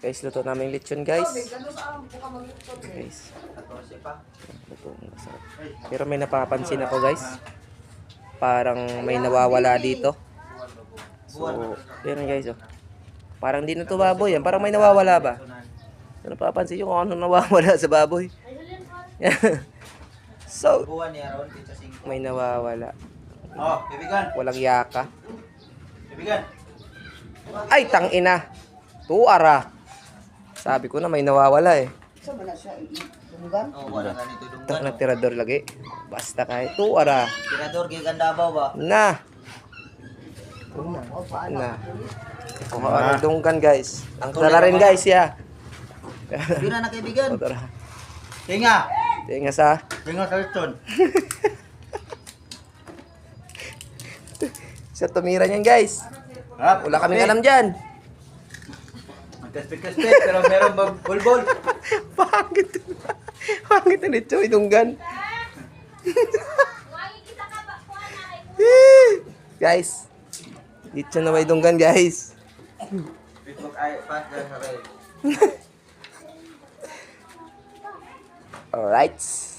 Guys, luto namin yung lechon guys. Eh. Guys, 14 pa. luto. Masarap. Pero may napapansin ako guys. Parang may nawawala dito. So, yun guys oh. Parang di na to baboy yan. Parang may nawawala ba? So, napapansin nyo kung ano nawawala sa baboy. so, Buwan ni Aaron, pizza 5. may nawawala. Oh, bibigan. Walang yaka. Bibigan. Ay, tangina. Tuara. Sabi ko na may nawawala eh. Sa man na siya, dumugan. Oh, wala ka nito Tak dunggan. na tirador lagi. Basta kahit tuara. Tirador, giganda ba ba? Na. O, paano? Na. Kuha ka ng dunggan guys. Ang tala rin guys ya. Hindi na nakaibigan. O tara. Tinga! Tinga sa. Tinga sa lechon. Sa tumira niyan guys. Wala kaming alam dyan. Magkaspit-kaspit, pero meron ba bulbol? Pangit. Pangit na nito dunggan. guys. Dito na may dunggan guys. Facebook ay. Alright.